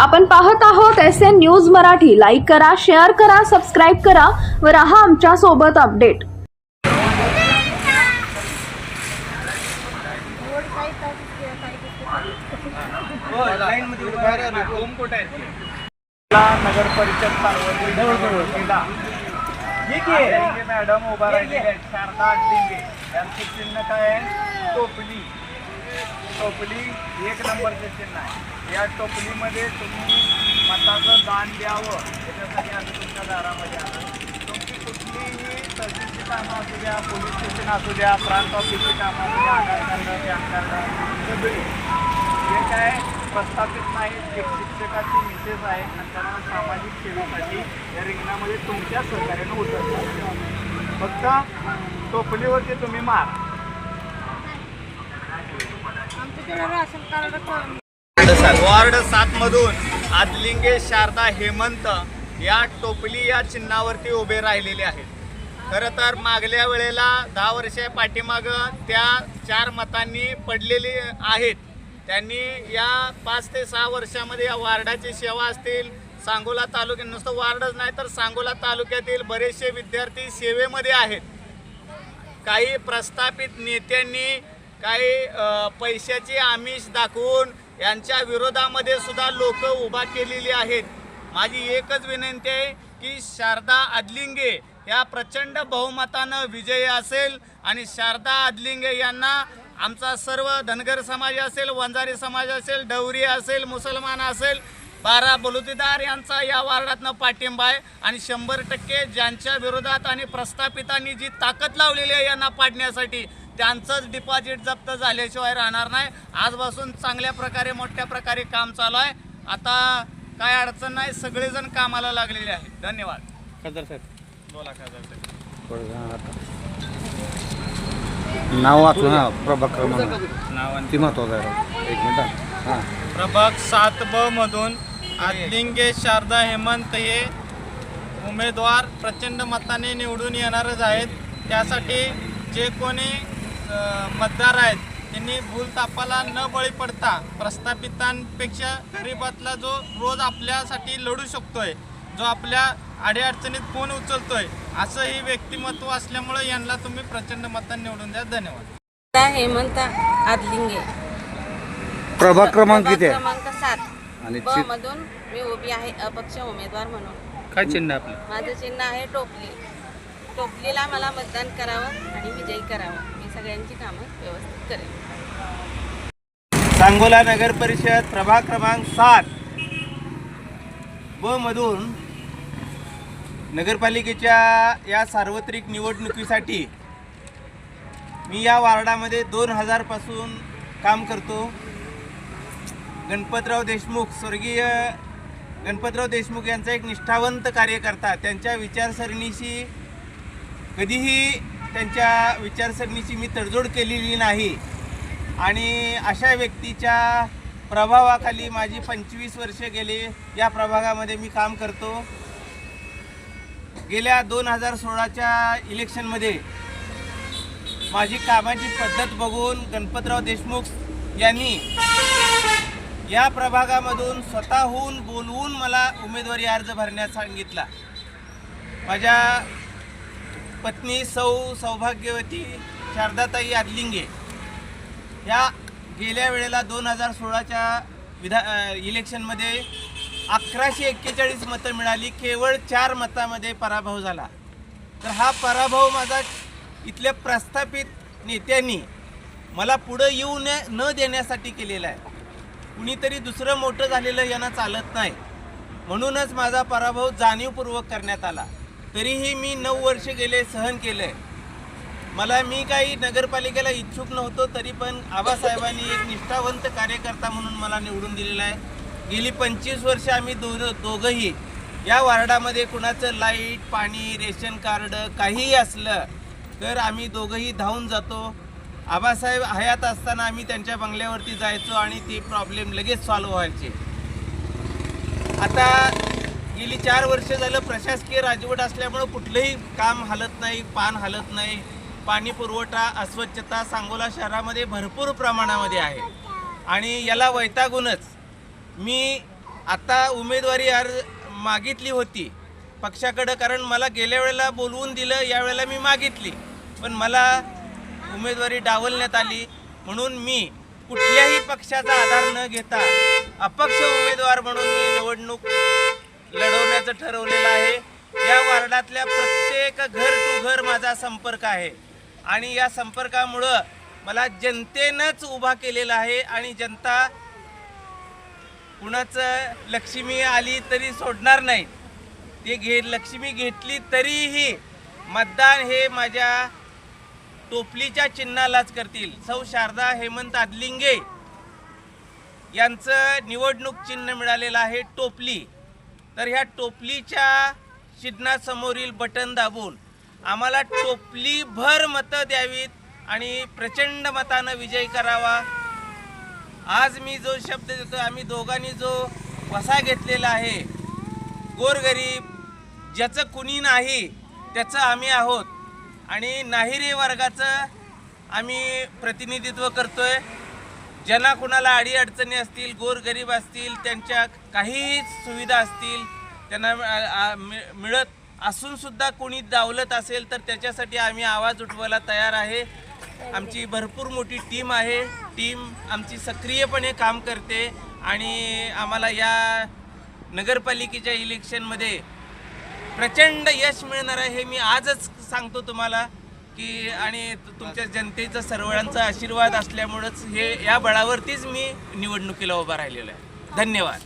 आपण पाहत आहोत S N news Marathi. Like करा शेअर करा सबस्क्राईब करा व राहा आमच्यासोबत अपडेट नगर परिषद मॅडम उभा राहिलेले आहेत. शारदा आदिंगे यांचं चिन्ह काय आहे? टोपली. टोपली एक नंबरचे चिन्ह आहे. या टोपलीमध्ये तुम्ही मताचं दान द्यावं. त्याच्यासाठी आम्ही तुमच्या दारामध्ये आलो. तुमची कुठलीही तहसीलची कामं असू द्या पोलीस स्टेशन असू द्या प्रांत ऑफिसची कामं असू द्या आधार कार्ड पॅन कार्ड सगळी. जे काय प्रस्थापित नाही शिक्षकाची मिसेस आहे आणि त्यांना सामाजिक सेवेसाठी या रिंगणामध्ये तुमच्या सहकार्यानं उतरतात. फक्त टोपलीवरती तुम्ही मार. वार्ड सात. मधून आदलिंगे शारदा हेमंत या टोपली या चिन्हावरती उभे राहिलेले आहेत. खरं तर मागल्या वेळेला दहा वर्षा पाठीमागं त्या चार मतांनी पडलेली आहेत. त्यांनी या पाच ते सहा वर्षामध्ये या वार्डाची सेवा असतील सांगोला तालुक्यात नुसतं वार्डच नाही तर सांगोला तालुक्यातील बरेचसे विद्यार्थी सेवेमध्ये आहेत. काही प्रस्थापित नेत्यांनी काही पैशाचे पैशाची आमिष दाखवून यांच्या विरोधामध्ये सुद्धा लोक उभा केलेली आहेत. माझी एकच विनंती आहे की शारदा आदलिंगे या प्रचंड बहुमतानं विजयी असेल आणि शारदा आदलिंगे यांना आमचा सर्व धनगर समाज असेल वंजारी समाज असेल डवरी असेल मुसलमान असेल बारा बलुतेदार यांचा या वार्डातनं पाठिंबा आहे आणि शंभर टक्के ज्यांच्या विरोधात आणि प्रस्थापितांनी जी ताकद लावलेली आहे यांना पाडण्यासाठी त्यांचंच डिपॉझिट जप्त झाल्याशिवाय राहणार नाही. आजपासून चांगल्या प्रकारे मोठ्या प्रकारे काम चालू आहे. आता काय अडचण नाही सगळेजण कामाला लागलेले आहेत. धन्यवाद. खासदार साहेब. बोला खासदार नाव वाचून हा प्रभाग क्रमांक. नाव ती महत्वाचं आहे. एक मिनिट हां. प्रभाग सात ब मधून आदलिंगे शारदा हेमंत हे उमेदवार प्रचंड मताने निवडून येणारच आहेत. त्यासाठी जे कोणी मतदार आहेत. त्यांनी भूलतापाला न बळी पडता प्रस्थापितांपेक्षा गरीबातला जो रोज आपल्यासाठी लढू शकतोय जो आपल्या अडीअडचणीत फोन उचलतोय असं ही व्यक्तिमत्व असल्यामुळे यांना तुम्ही प्रचंड मतांनी निवडून द्या. धन्यवाद. हेमंत आदलिंगे. प्रभाग क्रमांक किती आहे? क्रमांक सात. आणि ब मधून मी उभी आहे अपक्ष उमेदवार म्हणून. काय चिन्ह आहे आपलं? माझं चिन्ह आहे टोपली. टोपलीला मला मतदान करावं आणि विजयी करावं. मी सगळ्यांची कामं व्यवस्थित करेल. सांगोला नगर परिषद प्रभाग क्रमांक सात. व मधून नगरपालिकेच्या या सार्वत्रिक निवडणुकीसाठी मी या वार्डामध्ये दोन हजारपासून काम करतो. गणपतराव देशमुख स्वर्गीय गणपतराव देशमुख यांचा एक निष्ठावंत कार्यकर्ता त्यांच्या विचारसरणीशी कधीही त्यांच्या विचारसरणीची मी तडजोड केलेली नाही. आणि अशा व्यक्तीच्या प्रभावाखाली माझी पंचवीस वर्षे गेले. या प्रभागामध्ये मी काम करतो. गेल्या दोन हजार सोळाच्या इलेक्शनमध्ये माझी कामाची पद्धत बघून गणपतराव देशमुख यांनी या प्रभागामधून स्वतःहून बोलवून मला उमेदवारी अर्ज भरण्यास सांगितला. माझ्या पत्नी सौ सौभाग्यवती शारदाताई आदलिंगे ह्या गेल्या वेळेला दोन हजार सोळाच्या विधा इलेक्शनमध्ये अकराशे एक्केचाळीस मतं मिळाली. केवळ चार मतामध्ये पराभव झाला. तर हा पराभव माझा इथल्या प्रस्थापित नेत्यांनी मला पुढं येऊ न न देण्यासाठी केलेला आहे. कुणीतरी दुसरं मोठं झालेलं यांना चालत नाही. म्हणूनच माझा पराभव जाणीवपूर्वक करण्यात आला. तरीही मी नऊ वर्ष गेले सहन केले मला मी काही नगरपालिकेला इच्छुक नव्हतो तरी पण आबासाहेबांनी एक निष्ठावंत कार्यकर्ता म्हणून मला निवडून दिलेला आहे. गेली पंचवीस वर्ष आम्ही दो दोघंही या वार्डामध्ये कुणाचं लाइट पाणी रेशन कार्ड काहीही असलं तर आम्ही दोघंही धावून जातो. आबासाहेब हयात असताना आम्ही त्यांच्या बंगल्यावरती जायचो आणि ते प्रॉब्लेम लगेच सॉल्व्ह व्हायचे. आता गेली चार वर्ष झालं प्रशासकीय राजवट असल्यामुळं कुठलंही काम हलत नाही पान हलत नाही. पाणी पुरवठा अस्वच्छता सांगोला शहरामध्ये भरपूर प्रमाणामध्ये आहे. आणि याला वैतागूनच मी आता उमेदवारी अर्ज मागितली होती पक्षाकडं कारण मला गेल्या वेळेला बोलवून दिलं यावेळेला मी मागितली. पण मला उमेदवारी डावलण्यात आली. म्हणून मी कुठल्याही पक्षाचा आधार न घेता अपक्ष उमेदवार म्हणून मी निवडणूक लढवण्याचं ठरवलेलं आहे. या वार्डातल्या प्रत्येक घर टू घर माझा संपर्क आहे. आणि या संपर्कामुळं मला जनतेनंच उभा केलेला आहे आणि जनता कुणाचं लक्ष्मी आली तरी सोडणार नाही. ते घे लक्ष्मी घेतली तरीही मतदान हे माझ्या टोपलीच्या चिन्हालाच करतील. सौ शारदा हेमंत आदलिंगे यांचं निवडणूक चिन्ह मिळालेलं आहे टोपली. तर ह्या टोपलीच्या चिन्हासमोरील बटन दाबून आम्हाला टोपलीभर मतं द्यावीत आणि प्रचंड मतानं विजय करावा. आज मी जो शब्द देतो आम्ही दोघांनी जो वसा घेतलेला आहे गोरगरीब ज्याचं कुणी नाही त्याचं आम्ही आहोत. आणि नाहिरे वर्गाचं आम्ही प्रतिनिधित्व करतो आहे ज्यांना कुणाला अडीअडचणी असतील गोरगरीब असतील त्यांच्या काही सुविधा असतील त्यांना मिळत असूनसुद्धा कोणी दावलत असेल तर त्याच्यासाठी आम्ही आवाज उठवायला तयार आहे. आमची भरपूर मोठी टीम आहे. टीम आमची सक्रियपणे काम करते आणि आम्हाला या नगरपालिकेच्या इलेक्शनमध्ये प्रचंड यश मिळणार आहे हे मी आजच सांगतो तुम्हाला. की आणि तुमच्या जनतेचा सर्वांचा आशीर्वाद असल्यामुळंच हे या बळावरतीच मी निवडणुकीला उभा राहिलेलो आहे. धन्यवाद.